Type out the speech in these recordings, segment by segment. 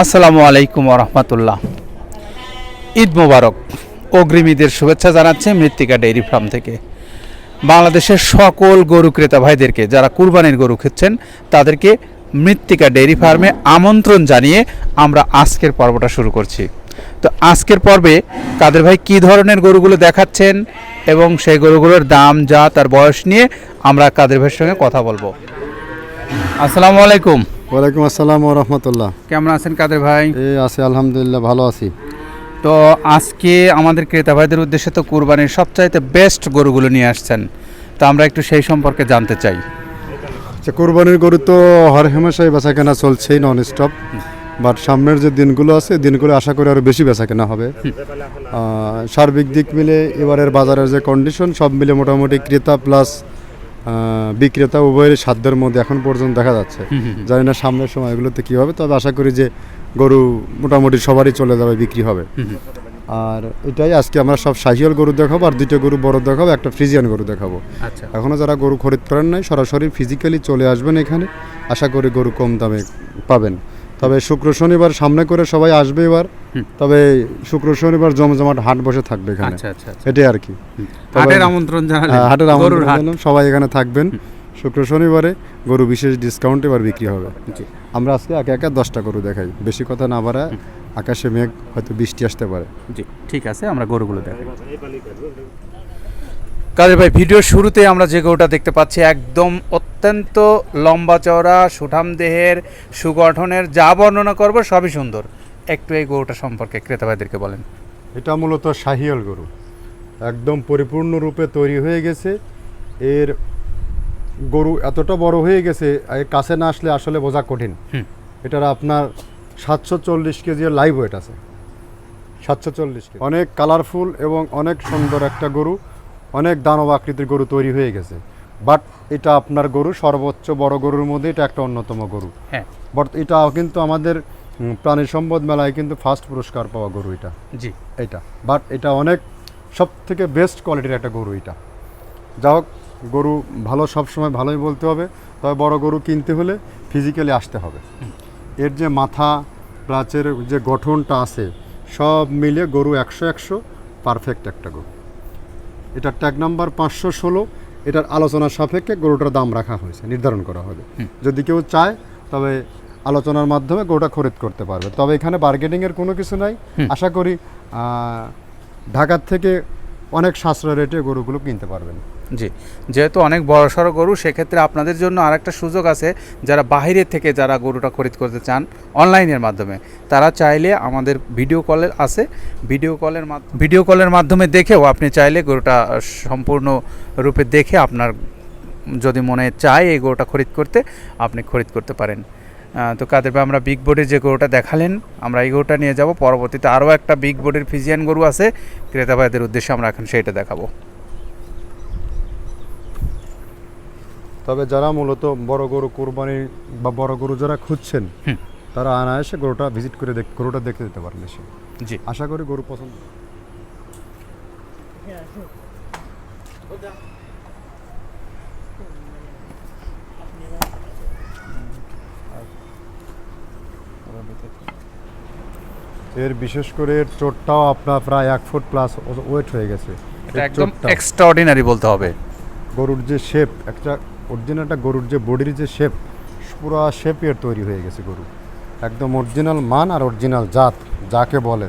আসসালামু আলাইকুম রহমতুল্লাহ। ঈদ মোবারক। অগ্রিম ঈদের শুভেচ্ছা জানাচ্ছে মৃত্তিকা ডেইরি ফার্ম থেকে। বাংলাদেশের সকল গরু ক্রেতা ভাইদেরকে, যারা কুরবানির গরু খেচ্ছেন, তাদেরকে মৃত্তিকা ডেইরি ফার্মে আমন্ত্রণ জানিয়ে আমরা আজকের পর্বটা শুরু করছি। তো আজকের পর্বে কাদের ভাই কী ধরনের গরুগুলো দেখাচ্ছেন এবং সেই গরুগুলোর দাম যা তার বয়স নিয়ে আমরা কাদের ভাইয়ের সঙ্গে কথা বলব? আসসালামু আলাইকুম। ওয়ালাইকুম আসসালাম ও রহমতুল্লাহ। কেমন আছেন কাদের ভাই? এই আছি আলহামদুলিল্লাহ ভালো আছি। তো আজকে আমাদের ক্রেতা ভাইদের উদ্দেশ্যে তো কুরবানির সবচাইতে বেস্ট গরুগুলো নিয়ে আসছেন। তো আমরা একটু সেই সম্পর্কে জানতে চাই। আচ্ছা কোরবানির গরু তো হর হেমেশাই বেচা কেনা চলছেই নন স্টপ বাট সামনের যে দিনগুলো আছে দিনগুলো আশা করি আরও বেশি বেচা কেনা হবে সার্বিক দিক মিলে এবারের বাজারের যে কন্ডিশন সব মিলে মোটামুটি ক্রেতা প্লাস বিক্রেতা উভয়ের সাধ্যের মধ্যে এখন পর্যন্ত দেখা যাচ্ছে। জানি না সামনের সময় এগুলোতে কী হবে তবে আশা করি যে গরু মোটামুটি সবারই চলে যাবে বিক্রি হবে। আর এটাই আজকে আমরা সব শাহিয়াল গরু দেখাবো আর দুটো গরু বড় দেখাবো একটা ফ্রিজিয়ান গরু দেখাবো। আচ্ছা। এখনও যারা গরু খরিদ করেন নাই সরাসরি ফিজিক্যালি চলে আসবেন এখানে। আশা করি গরু কম দামে পাবেন। তবে শুক্র শনিবার সামনে করে সবাই আসবে এবার। তবে শুক্র শনিবার জমজমাট হাট বসে থাকবে এখানে। আচ্ছা আচ্ছা আচ্ছা। এটাই আর কি। হাটের আমন্ত্রণ জানালেন। হ্যাঁ, হাটের আমন্ত্রণ সবাই এখানে থাকবেন। শুক্র শনিবারে গরু বিশেষ ডিসকাউন্ট এবার বিক্রি হবে। আমরা আজকে একে একে দশটা গরু দেখাই। বেশি কথা না বাড়ায় আকাশে মেঘ হয়তো বৃষ্টি আসতে পারে। জি ঠিক আছে আমরা গরুগুলো দেখাই। কাদের ভাই ভিডিওর শুরুতে আমরা যে গরুটা দেখতে পাচ্ছি একদম অত্যন্ত লম্বা চওড়া সুঠাম দেহের সুগঠনের যা বর্ণনা করব সবই সুন্দর। একটু এই গরুটা সম্পর্কে ক্রেতা ভাইদেরকে বলেন। এটা মূলত শাহিয়াল গরু। একদম পরিপূর্ণরূপে তৈরি হয়ে গেছে। এর গরু এতটা বড় হয়ে গেছে এর কাছে না আসলে আসলে বোঝা কঠিন। এটার আপনার সাতশো চল্লিশ কেজি লাইভ ওয়েট আছে। সাতশো চল্লিশ কেজি। অনেক কালারফুল এবং অনেক সুন্দর একটা গরু। অনেক দানব আকৃতির গরু তৈরি হয়ে গেছে। বাট এটা আপনার গরু সর্বোচ্চ বড় গরুর মধ্যে এটা একটা অন্যতম গরু। হ্যাঁ। বাট এটা কিন্তু আমাদের প্রাণী সম্পদ মেলায় কিন্তু ফার্স্ট পুরস্কার পাওয়া গরু এটা। জি। এটা। বাট এটা অনেক সব থেকে বেস্ট কোয়ালিটির একটা গরু এটা। যা হোক গরু ভালো সবসময় ভালোই বলতে হবে তবে বড় গরু কিনতে হলে ফিজিক্যালি আসতে হবে। এর যে মাথা প্লাচের যে গঠনটা আছে সব মিলে গরু একশো একশো পারফেক্ট একটা গরু। এটার ট্যাগ নাম্বার পাঁচশো ষোলো এটার আলোচনার সাপেক্ষে গরুটার দাম রাখা হয়েছে নির্ধারণ করা হবে। যদি কেউ চায় তবে আলোচনার মাধ্যমে গরুটা খরিদ করতে পারবে। তবে এখানে বার্গেনিংয়ের কোনো কিছু নাই। আশা করি আহ, ঢাকার থেকে অনেক সাশ্রয় রেটে গরুগুলো কিনতে পারবেন। জি, যেহেতু অনেক বড় সড়ো গরু, সেক্ষেত্রে আপনাদের জন্য আরেকটা সুযোগ আছে। যারা বাইরে থেকে যারা গরুটা খরিদ করতে চান অনলাইনের মাধ্যমে, তারা চাইলে আমাদের ভিডিও কলের আছে। ভিডিও কলের ভিডিও কলের মাধ্যমে দেখেও আপনি চাইলে গরুটা সম্পূর্ণ রূপে দেখে আপনার যদি মনে চায় এই গরুটা খরিদ করতে, আপনি খরিদ করতে পারেন। তো কাদের ভাই আমরা বিগ বোর্ডের যে গরুটা দেখালেন আমরা এই গরুটা নিয়ে যাব। পরবর্তীতে আরও একটা বিগ বোর্ডের ফিজিয়ান গরু আছে। ক্রেতা ভাইদের উদ্দেশ্যে আমরা এখন সেইটা দেখাবো। তবে যারা মূলত বড় গরু কোরবানি বা বড় গরু যারা খুঁজছেন তারা আনায়াসে গরুটা ভিজিট করে দেখ গরুটা দেখতে যেতে পারেন এসে। জি। আশা করি গরু পছন্দ। এর বিশেষ করে এর চোটটাও আপনার প্রায় এক ফুট প্লাস ওয়েট হয়ে গেছে। এটা একদম। এক্সট্রাঅর্ডিনারি বলতে হবে। গরুর যে শেপ একটা অরিজিনাল একটা গরুর যে বডির যে শেপ পুরো শেপের তৈরি হয়ে গেছে গরু। একদম অরিজিনাল মান আর অরিজিনাল জাত যাকে বলে।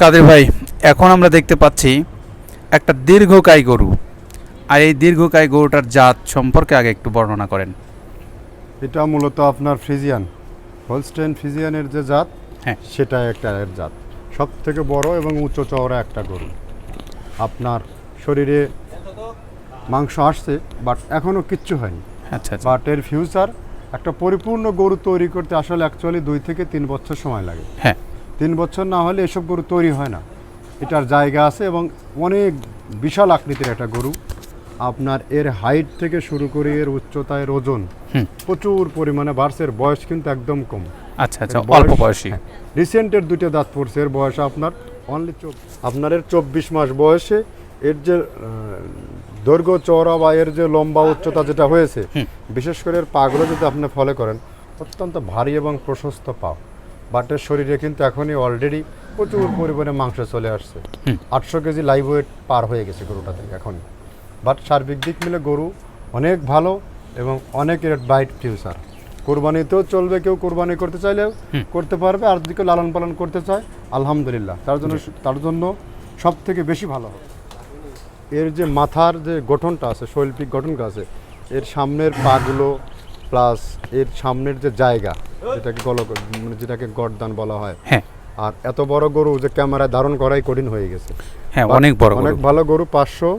কাদের ভাই এখন আমরা দেখতে পাচ্ছি একটা দীর্ঘকায় গরু। আর এই দীর্ঘকায় গরুটার জাত সম্পর্কে আগে একটু বর্ণনা করেন। এটা মূলত আপনার ফ্রিজিয়ান হোলস্টেন ফ্রিজিয়ানের যে জাত হ্যাঁ। সেটা একটা এর জাত। সব থেকে বড় এবং উচ্চ চওড়া একটা গরু। আপনার শরীরে মাংস আসছে বাট এখনও কিচ্ছু হয়নি। আচ্ছা আচ্ছা। বাট এর ফিউচার একটা পরিপূর্ণ গরু তৈরি করতে আসলে অ্যাকচুয়ালি দুই থেকে তিন বছর সময় লাগে। হ্যাঁ। তিন বছর না হলে এসব গরু তৈরি হয় না। এটার জায়গা আছে এবং অনেক বিশাল আকৃতির একটা গরু। আপনার এর হাইট থেকে শুরু করে এর উচ্চতা এর ওজন প্রচুর পরিমাণে এর বয়স কিন্তু একদম কম। আচ্ছা আচ্ছা অল্প বয়সী হ্যাঁ, রিসেন্টের দুটো দাঁত পড়ছে এর বয়স আপনার অনলি আপনার এর চব্বিশ মাস বয়সে এর যে দৈর্ঘ্য চওড়া বা এর যে লম্বা উচ্চতা যেটা হয়েছে বিশেষ করে এর পাগুলো যদি আপনি ফলো করেন অত্যন্ত ভারী এবং প্রশস্ত পা। বাটের শরীরে কিন্তু এখনই অলরেডি প্রচুর পরিমাণে মাংস চলে আসছে। আটশো কেজি লাইভ ওয়েট পার হয়ে গেছে গরুটা থেকে এখন। বাট সার্বিক দিক মিলে গরু অনেক ভালো এবং অনেক বাইট ফিউচার কোরবানিতেও চলবে কেউ কোরবানি করতে চাইলেও করতে পারবে আর যদি কেউ লালন পালন করতে চায় আলহামদুলিল্লাহ। তার জন্য তার জন্য সব থেকে বেশি ভালো হবে। এর যে মাথার যে গঠনটা আছে শৈল্পিক গঠনটা আছে এর সামনের পাগুলো প্লাস এর সামনের যে জায়গা যেটাকে গল মানে যেটাকে গড়দান বলা হয় হ্যাঁ। আর এত বড় গরু যে ক্যামেরায় ধারণ করাই কঠিন হয়ে গেছে। হ্যাঁ অনেক বড় অনেক ভালো গরু পাঁচশো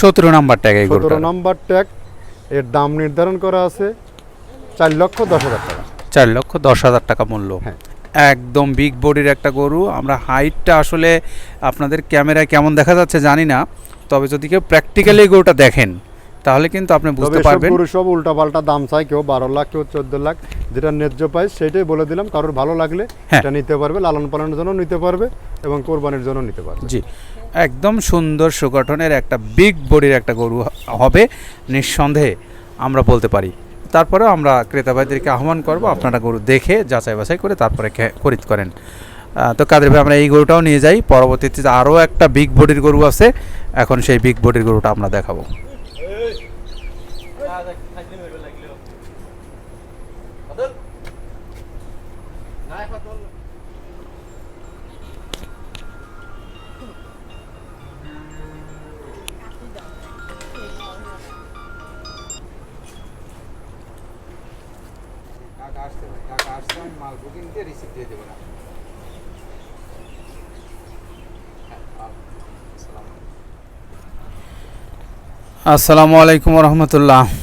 সতেরো নাম্বার ট্যাগ এই সতেরো নাম্বার ট্যাগ এর দাম নির্ধারণ করা আছে চার লক্ষ দশ হাজার টাকা। চার লক্ষ দশ হাজার টাকা মূল্য। হ্যাঁ। একদম বিগ বডির একটা গরু। আমরা হাইটটা আসলে আপনাদের ক্যামেরায় কেমন দেখা যাচ্ছে জানি না তবে যদি কেউ প্র্যাকটিক্যালি গরুটা দেখেন তাহলে কিন্তু আপনি বুঝতে পারবেন। গরু সব উল্টাপাল্টা দাম চাই কেউ বারো লাখ কেউ চোদ্দ লাখ। যেটা ন্যায্য পায় সেটাই বলে দিলাম কারোর ভালো লাগলে হ্যাঁ। এটা নিতে পারবে লালন পালনের জন্য নিতে পারবে এবং কোরবানির জন্য নিতে পারবে। জি একদম সুন্দর সুগঠনের একটা বিগ বডির একটা গরু হবে নিঃসন্দেহে আমরা বলতে পারি। তারপরেও আমরা ক্রেতা ভাইদেরকে আহ্বান করব আপনারা গরু দেখে যাচাই বাছাই করে তারপরে খরিদ করেন। তো কাদের ভাই আমরা এই গরুটাও নিয়ে যাই পরবর্তীতে আরও একটা বিগ বডির গরু আছে এখন সেই বিগ বডির গরুটা আমরা দেখাবো। আসসালামু আলাইকুম। রহমতুল্লাহ।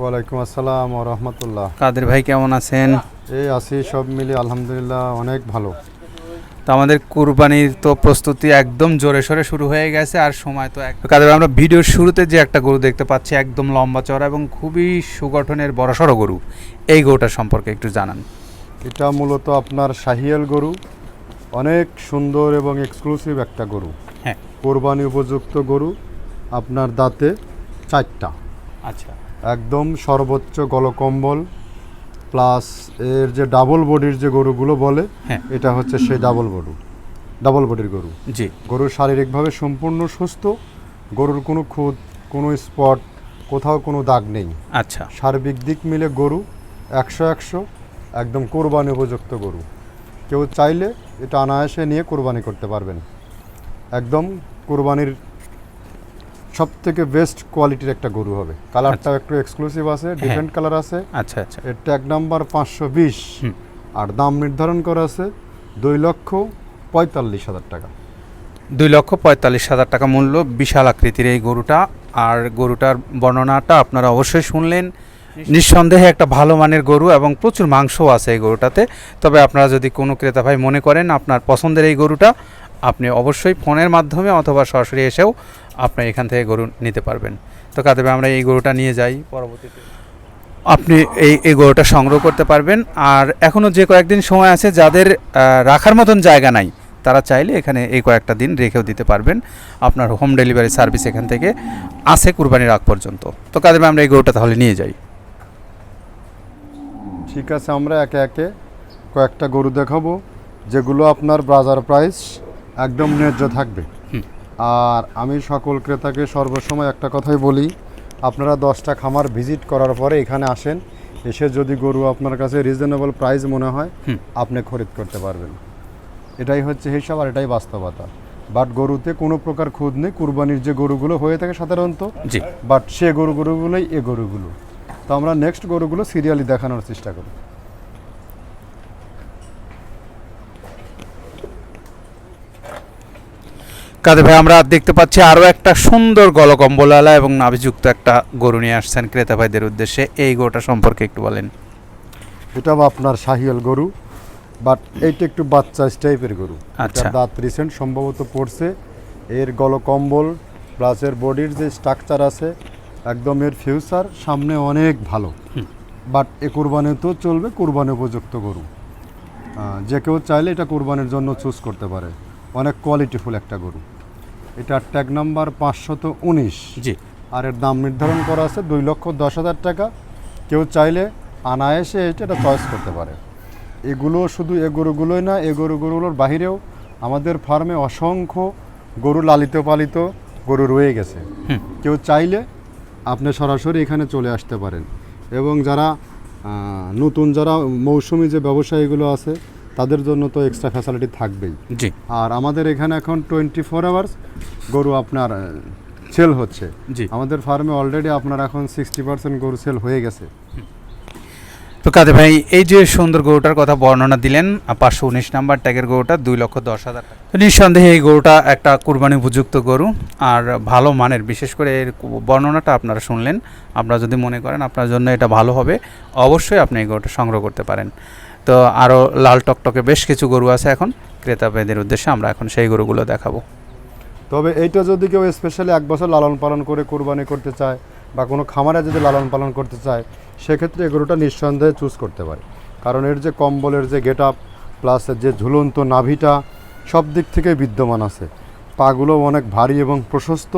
ওয়ালাইকুম আসসালাম ও রহমতুল্লাহ। কাদের ভাই কেমন আছেন? এই আছি সব মিলে আলহামদুলিল্লাহ অনেক ভালো। তো আমাদের কুরবানির তো প্রস্তুতি একদম জোরে সোরে শুরু হয়ে গেছে আর সময় তো এক কাদের আমরা ভিডিওর শুরুতে যে একটা গরু দেখতে পাচ্ছি একদম লম্বা চড়া এবং খুবই সুগঠনের বড়সড় গরু। এই গরুটার সম্পর্কে একটু জানান। এটা মূলত আপনার শাহিয়াল গরু অনেক সুন্দর এবং এক্সক্লুসিভ একটা গরু। হ্যাঁ। কোরবানি উপযুক্ত গরু আপনার দাঁতে চারটা। আচ্ছা। একদম সর্বোচ্চ গলকম্বল প্লাস এর যে ডাবল বডির যে গরুগুলো বলে হ্যাঁ। এটা হচ্ছে সেই ডাবল গরু ডাবল বডির গরু। জি। গরু শারীরিকভাবে সম্পূর্ণ সুস্থ গরুর কোনো খুদ কোনো স্পট কোথাও কোনো দাগ নেই। আচ্ছা। সার্বিক দিক মিলে গরু একশো একশো একদম কোরবানি উপযুক্ত গরু। কেউ চাইলে এটা অনায়াসে নিয়ে কোরবানি করতে পারবেন। একদম কোরবানির সব থেকে বেস্ট কোয়ালিটির একটা গরু হবে। কালারটাও একটু এক্সক্লুসিভ আছে ডিফারেন্ট কালার আছে। আচ্ছা আচ্ছা। এর ট্যাগ নাম্বার পাঁচশো বিশ। আর দাম নির্ধারণ করা আছে দুই লক্ষ পঁয়তাল্লিশ হাজার টাকা। দুই লক্ষ পঁয়তাল্লিশ হাজার টাকা মূল্য বিশাল আকৃতির এই গরুটা। আর গরুটার বর্ণনাটা আপনারা অবশ্যই শুনলেন। নিঃসন্দেহে একটা ভালো মানের গরু এবং প্রচুর মাংসও আছে এই গরুটাতে। তবে আপনারা যদি কোনো ক্রেতা ভাই মনে করেন আপনার পছন্দের এই গরুটা আপনি অবশ্যই ফোনের মাধ্যমে অথবা সরাসরি এসেও আপনি এখান থেকে গরু নিতে পারবেন। তো ভাই আমরা এই গরুটা নিয়ে যাই পরবর্তীতে। আপনি এই এই গরুটা সংগ্রহ করতে পারবেন। আর এখনও যে কয়েকদিন সময় আছে, যাদের রাখার মতন জায়গা নাই, তারা চাইলে এখানে এই কয়েকটা দিন রেখেও দিতে পারবেন। আপনার হোম ডেলিভারি সার্ভিস এখান থেকে আছে কুরবানির আগ পর্যন্ত। তো কাদের আমরা এই গরুটা তাহলে নিয়ে যাই। ঠিক আছে, আমরা একে একে কয়েকটা গরু দেখাবো, যেগুলো আপনার বাজার প্রাইস একদম ন্যায্য থাকবে। আর আমি সকল ক্রেতাকে সর্বসময় একটা কথাই বলি আপনারা দশটা খামার ভিজিট করার পরে এখানে আসেন এসে যদি গরু আপনার কাছে রিজনেবল প্রাইস মনে হয় আপনি খরিদ করতে পারবেন। এটাই হচ্ছে হিসাব আর এটাই বাস্তবতা। বাট গরুতে কোনো প্রকার খুদ নেই কুরবানির যে গরুগুলো হয়ে থাকে সাধারণত বাট সে গরু গরুগুলোই এ গরুগুলো। তো আমরা নেক্সট গরুগুলো সিরিয়ালি দেখানোর চেষ্টা করি। কাদের ভাই আমরা দেখতে পাচ্ছি আরও একটা সুন্দর গলকম্বলালা এবং নাভিযুক্ত একটা গরু নিয়ে আসছেন ক্রেতা ভাইদের উদ্দেশ্যে। এই গরুটা সম্পর্কে একটু বলেন। এটাও আপনার শাহিয়াল গরু বাট এইটা একটু বাচ্চা টাইপের গরু। আচ্ছা। দাঁত রিসেন্ট সম্ভবত পড়ছে। এর গলকম্বল প্লাস এর বডির যে স্ট্রাকচার আছে একদম এর ফিউচার সামনে অনেক ভালো। বাট এ কোরবানিতেও চলবে কোরবানি উপযুক্ত গরু। যে কেউ চাইলে এটা কোরবানির জন্য চুজ করতে পারে। অনেক কোয়ালিটিফুল একটা গরু। এটার ট্যাগ নাম্বার পাঁচশত উনিশ। জি। আর এর দাম নির্ধারণ করা আছে দুই লক্ষ দশ হাজার টাকা। কেউ চাইলে আনায়াসে এটা এটা চয়েস করতে পারে। এগুলো শুধু এ গরুগুলোই না এ গরু গরুগুলোর বাহিরেও আমাদের ফার্মে অসংখ্য গরু লালিত পালিত গরু রয়ে গেছে। কেউ চাইলে আপনি সরাসরি এখানে চলে আসতে পারেন। এবং যারা নতুন যারা মৌসুমি যে ব্যবসায়ীগুলো আছে তাদের জন্য তো এক্সট্রা ফ্যাসিলিটি থাকবেই। জি। আর আমাদের এখানে এখন টোয়েন্টি ফোর আওয়ার্স গরু আপনার সেল হচ্ছে। জি। আমাদের ফার্মে অলরেডি আপনার এখন সিক্সটি পার্সেন্ট গরু সেল হয়ে গেছে। তো কাদের ভাই এই যে সুন্দর গরুটার কথা বর্ণনা দিলেন পাঁচশো উনিশ নাম্বার ট্যাগের গরুটা দুই লক্ষ দশ হাজার নিঃসন্দেহে এই গরুটা একটা কুরবানি উপযুক্ত গরু আর ভালো মানের বিশেষ করে এর বর্ণনাটা আপনারা শুনলেন। আপনারা যদি মনে করেন আপনার জন্য এটা ভালো হবে অবশ্যই আপনি এই গরুটা সংগ্রহ করতে পারেন। তো আরও লাল টকটকে বেশ কিছু গরু আছে এখন। ক্রেতা ভাইদের উদ্দেশ্যে আমরা এখন সেই গরুগুলো দেখাবো। তবে এইটা যদি কেউ স্পেশালি এক বছর লালন পালন করে কোরবানি করতে চায় বা কোনো খামারে যদি লালন পালন করতে চায় সেক্ষেত্রে এই গরুটা নিঃসন্দেহে চুজ করতে পারে। কারণ এর যে কম্বলের যে গেট আপ প্লাস যে ঝুলন্ত নাভিটা সব দিক থেকে বিদ্যমান আছে। পাগুলো অনেক ভারী এবং প্রশস্ত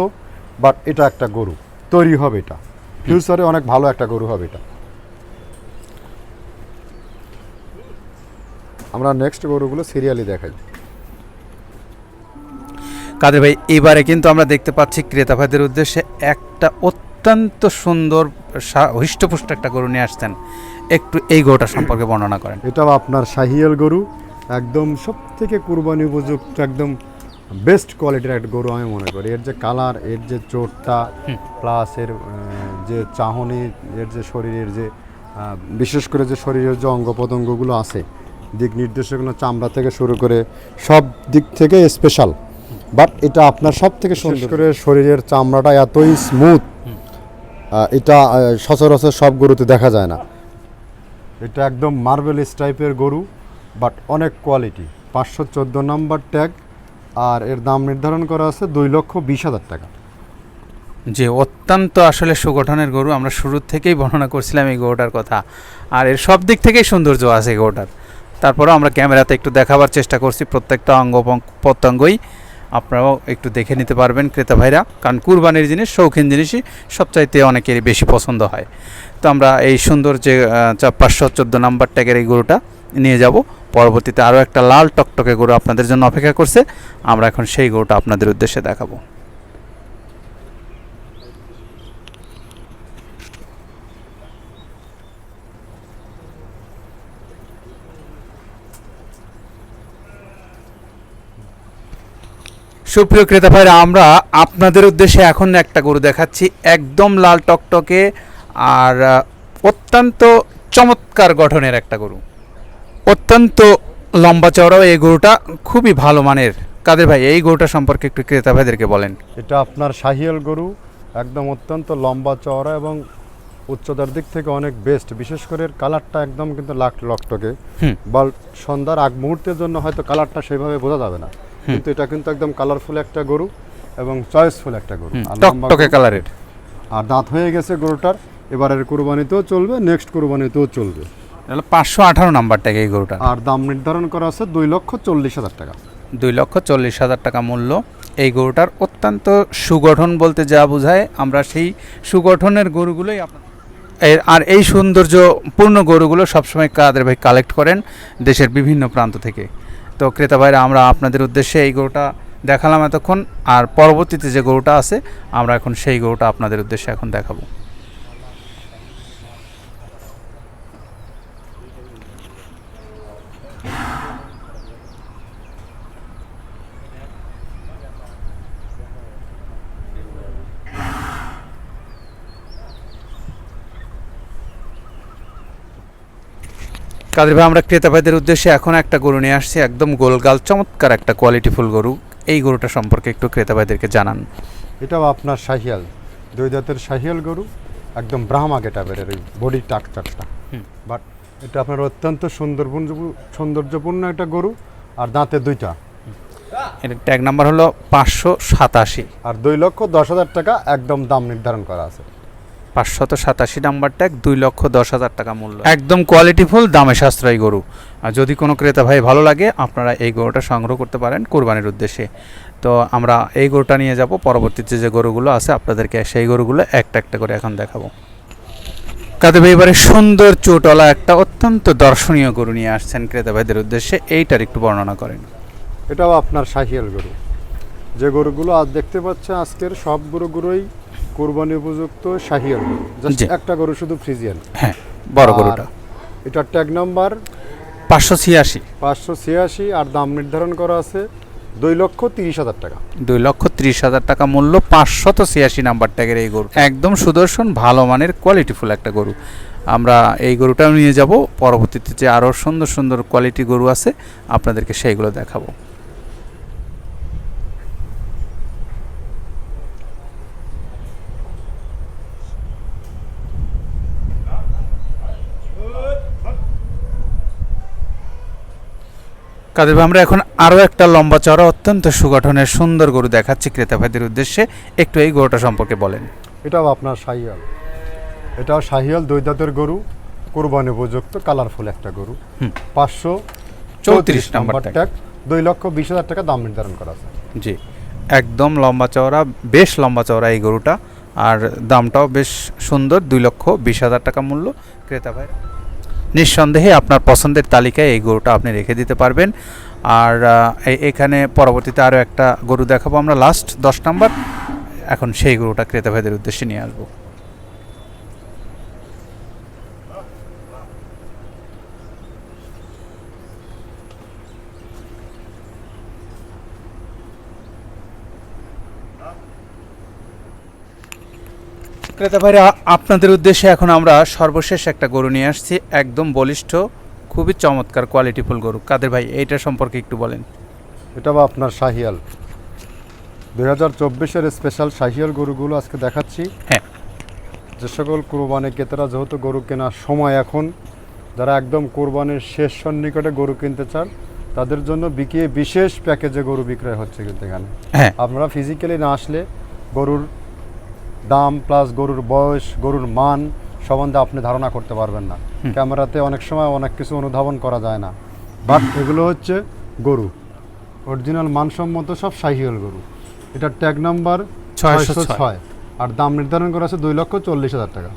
বাট এটা একটা গরু। তৈরি হবে এটা। ফিউচারে অনেক ভালো একটা গরু হবে এটা। আমরা নেক্সট গরুগুলো সিরিয়ালি দেখাই। কাদের ভাই এবারে কিন্তু আমরা দেখতে পাচ্ছি ক্রেতা ভাইদের উদ্দেশ্যে একটা অত্যন্ত সুন্দর হৃষ্টপুষ্ট একটা গরু নিয়ে আসছেন। একটু এই গরুটা সম্পর্কে বর্ণনা করেন। এটাও আপনার শাহিয়াল গরু। একদম সব থেকে কুরবানি উপযুক্ত একদম বেস্ট কোয়ালিটির একটা গরু আমি মনে করি। এর যে কালারের যে চোটটা প্লাস এর যে চাহনি এর যে শরীরের যে বিশেষ করে যে শরীরের যে অঙ্গ প্রত্যঙ্গগুলো আছে দিক নির্দেশগুলো চামড়া থেকে শুরু করে সব দিক থেকে স্পেশাল বাট এটা আপনার সব থেকে সুন্দর। করে শরীরের চামড়াটা এতই স্মুথ এটা সচরাচর সব গরুতে দেখা যায় না। এটা একদম মার্বেলিস টাইপের গরু বাট অনেক কোয়ালিটি পাঁচশো চোদ্দ নম্বর ট্যাগ আর এর দাম নির্ধারণ করা আছে দুই লক্ষ বিশ হাজার টাকা। যে অত্যন্ত আসলে সুগঠনের গরু। আমরা শুরুর থেকেই বর্ণনা করছিলাম এই গরুটার কথা। আর এর সব দিক থেকেই সৌন্দর্য আছে এই গরুটার। তারপরেও আমরা ক্যামেরাতে একটু দেখাবার চেষ্টা করছি প্রত্যেকটা অঙ্গ প্রত্যঙ্গই। আপনারাও একটু দেখে নিতে পারবেন ক্রেতা ভাইরা, কারণ কুরবানির জিনিস, শৌখিন জিনিসই সবচাইতে অনেকেরই বেশি পছন্দ হয়। তো আমরা এই সুন্দর যে পাঁচশো চোদ্দ নাম্বার ট্যাগের এই গরুটা নিয়ে যাব। পরবর্তীতে আরও একটা লাল টকটকে গরু আপনাদের জন্য অপেক্ষা করছে। আমরা এখন সেই গরুটা আপনাদের উদ্দেশ্যে দেখাবো। সুপ্রিয় ক্রেতা ভাইরা আমরা আপনাদের উদ্দেশ্যে এখন একটা গরু দেখাচ্ছি একদম লাল টকটকে আর অত্যন্ত চমৎকার গঠনের একটা গরু। অত্যন্ত লম্বা চওড়াও এই গরুটা খুবই ভালো মানের। কাদের ভাই এই গরুটা সম্পর্কে একটু ক্রেতা ভাইদেরকে বলেন। এটা আপনার শাহিয়াল গরু একদম অত্যন্ত লম্বা চওড়া এবং উচ্চতার দিক থেকে অনেক বেস্ট বিশেষ করে এর কালারটা একদম কিন্তু লাখ লকটকে। বল সন্ধ্যার আগ মুহূর্তের জন্য হয়তো কালারটা সেভাবে বোঝা যাবে না। কিন্তু এটা কিন্তু একদম কালারফুল একটা গরু এবং চয়েসফুল একটা গরু। টকটকে কালারের আর দাঁত হয়ে গেছে গরুটার এবারের কোরবানিতেও চলবে নেক্সট কোরবানিতেও চলবে। পাঁচশো আঠারো নাম্বার ট্যাগ এই গরুটা আর দাম নির্ধারণ করা আছে দুই লক্ষ চল্লিশ হাজার টাকা। দুই লক্ষ চল্লিশ হাজার টাকা মূল্য এই গরুটার। অত্যন্ত সুগঠন বলতে যা বোঝায় আমরা সেই সুগঠনের গরুগুলোই আপনার আর এই সৌন্দর্যপূর্ণ গরুগুলো সবসময় কাদের ভাই কালেক্ট করেন দেশের বিভিন্ন প্রান্ত থেকে। তো ক্রেতা ভাইরা, আমরা আপনাদের উদ্দেশ্যে এই গরুটা দেখালাম এতক্ষণ। আর পরবর্তীতে যে গরুটা আছে, আমরা এখন সেই গরুটা আপনাদের উদ্দেশ্যে এখন দেখাবো। কাদের ভাই আমরা ক্রেতা ভাইদের উদ্দেশ্যে এখন একটা গরু নিয়ে আসছি একদম গোলগাল চমৎকার একটা কোয়ালিটিফুল গরু। এই গরুটা সম্পর্কে একটু ক্রেতা ভাইদেরকে জানান। এটাও আপনার শাহিয়াল দুই জাতের শাহিয়াল গরু একদম ব্রাহ্মা গেটাবের এই বডি টাকচারটা হুম। বাট এটা আপনার অত্যন্ত সুন্দরপূর্ণ সৌন্দর্যপূর্ণ একটা গরু আর দাঁতে দুইটা। এর ট্যাগ নাম্বার হলো পাঁচশো সাতাশি। আর দুই লক্ষ দশ হাজার টাকা একদম দাম নির্ধারণ করা আছে। পাঁচশত সাতাশি নাম্বার ট্যাগ দুই লক্ষ দশ হাজার টাকা মূল্য। একদম কোয়ালিটিফুল দামে সাশ্রয়ী গরু। আর যদি কোনো ক্রেতা ভাই ভালো লাগে আপনারা এই গরুটা সংগ্রহ করতে পারেন কোরবানির উদ্দেশ্যে। তো আমরা এই গরুটা নিয়ে যাব পরবর্তীতে যে গরুগুলো আছে আপনাদেরকে সেই গরুগুলো একটা একটা করে এখন দেখাবো। কাদের ভাই এবারে সুন্দর চোটলা একটা অত্যন্ত দর্শনীয় গরু নিয়ে আসছেন ক্রেতা ভাইদের উদ্দেশ্যে এইটার একটু বর্ণনা করেন। এটাও আপনার শাহিয়াল গরু। যে গরুগুলো আজ দেখতে পাচ্ছেন আজকের সব গরুগুলোই কোরবানি উপযুক্ত শাহিয়াল জাস্ট একটা গরু শুধু ফ্রিজিয়ান। হ্যাঁ বড় গরুটা। এটা ট্যাগ নাম্বার পাঁচশো ছিয়াশি। পাঁচশো ছিয়াশি আর দাম নির্ধারণ করা আছে দুই লক্ষ তিরিশ হাজার টাকা। দুই লক্ষ তিরিশ হাজার টাকা মূল্য পাঁচশত ছিয়াশি নাম্বার ট্যাগের এই গরু একদম সুদর্শন ভালো মানের কোয়ালিটিফুল একটা গরু। আমরা এই গরুটাও নিয়ে যাব পরবর্তীতে যে আরও সুন্দর সুন্দর কোয়ালিটি গরু আছে আপনাদেরকে সেইগুলো দেখাবো। কাদের আমরা এখন আরও একটা লম্বা চড়া অত্যন্ত সুগঠনের সুন্দর গরু দেখাচ্ছি। ক্রেতা ভাইদের উদ্দেশ্যে একটু এই গরুটা সম্পর্কে বলেন। এটাও আপনার শাহিয়াল এটাও শাহিয়াল দুই দাঁতের গরু কোরবানি উপযুক্ত কালারফুল একটা গরু। পাঁচশো চৌত্রিশ নাম্বার। ট্যাগ দুই লক্ষ বিশ হাজার টাকা দাম নির্ধারণ করা আছে। জি একদম লম্বা চওড়া বেশ লম্বা চওড়া এই গরুটা। আর দামটাও বেশ সুন্দর দুই লক্ষ বিশ হাজার টাকা মূল্য। ক্রেতা ভাই। নিঃসন্দেহে আপনার পছন্দের তালিকায় এই গরুটা আপনি রেখে দিতে পারবেন। আর এখানে পরবর্তীতে আরও একটা গরু দেখাবো আমরা লাস্ট দশ নম্বর। এখন সেই গরুটা ক্রেতা ভাইদের উদ্দেশ্যে নিয়ে আসব। ক্রেতা ভাইরা আপনাদের উদ্দেশ্যে এখন আমরা সর্বশেষ একটা গরু নিয়ে আসছি। একদম বলিষ্ঠ খুবই চমৎকার কোয়ালিটিফুল গরু। কাদের ভাই এইটা সম্পর্কে একটু বলেন। এটা বা আপনার শাহিয়াল। দুই হাজার চব্বিশের স্পেশাল শাহিয়াল গরুগুলো আজকে দেখাচ্ছি। হ্যাঁ। যে সকল কোরবানি ক্রেতারা যেহেতু গরু কেনার সময় এখন যারা একদম কোরবানির শেষ সন্নিকটে গরু কিনতে চান তাদের জন্য বিকিয়ে বিশেষ প্যাকেজে গরু বিক্রয় হচ্ছে কিন্তু এখানে। হ্যাঁ। আপনারা ফিজিক্যালি না আসলে গরুর দাম প্লাস গরুর বয়স গরুর মান সম্বন্ধে আপনি ধারণা করতে পারবেন না। ক্যামেরাতে অনেক সময় অনেক কিছু অনুধাবন করা যায় না। বাট এগুলো হচ্ছে গরু। অরিজিনাল মানসম্মত সব শাহিওল গরু। এটার ট্যাগ নাম্বার ছয়শো ছয়। আর দাম নির্ধারণ করা আছে দুই লক্ষ চল্লিশ হাজার টাকা।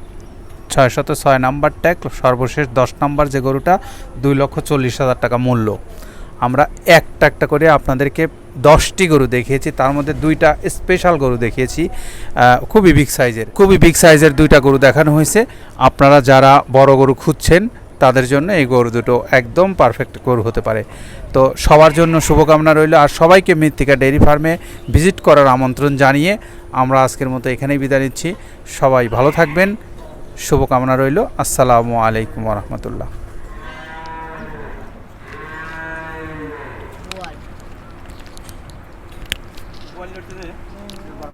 ছয় ছয়শত ছয় নাম্বার ট্যাগ সর্বশেষ দশ নাম্বার যে গরুটা দুই লক্ষ চল্লিশ হাজার টাকা মূল্য। আমরা একটা একটা করে আপনাদেরকে দশটি গরু দেখিয়েছি, তার মধ্যে দুইটা স্পেশাল গরু দেখিয়েছি খুবই বিগ সাইজের খুবই বিগ সাইজের দুইটা গরু দেখানো হয়েছে। আপনারা যারা বড় গরু খুঁজছেন, তাদের জন্য এই গরু দুটো একদম পারফেক্ট গরু হতে পারে। তো সবার জন্য শুভকামনা রইল, আর সবাইকে মৃত্তিকা ডেয়ারি ফার্মে ভিজিট করার আমন্ত্রণ জানিয়ে আমরা আজকের মতো এখানেই বিদায় নিচ্ছি। সবাই ভালো থাকবেন, শুভকামনা রইল। আসসালামু আলাইকুম রহমতুল্লাহ।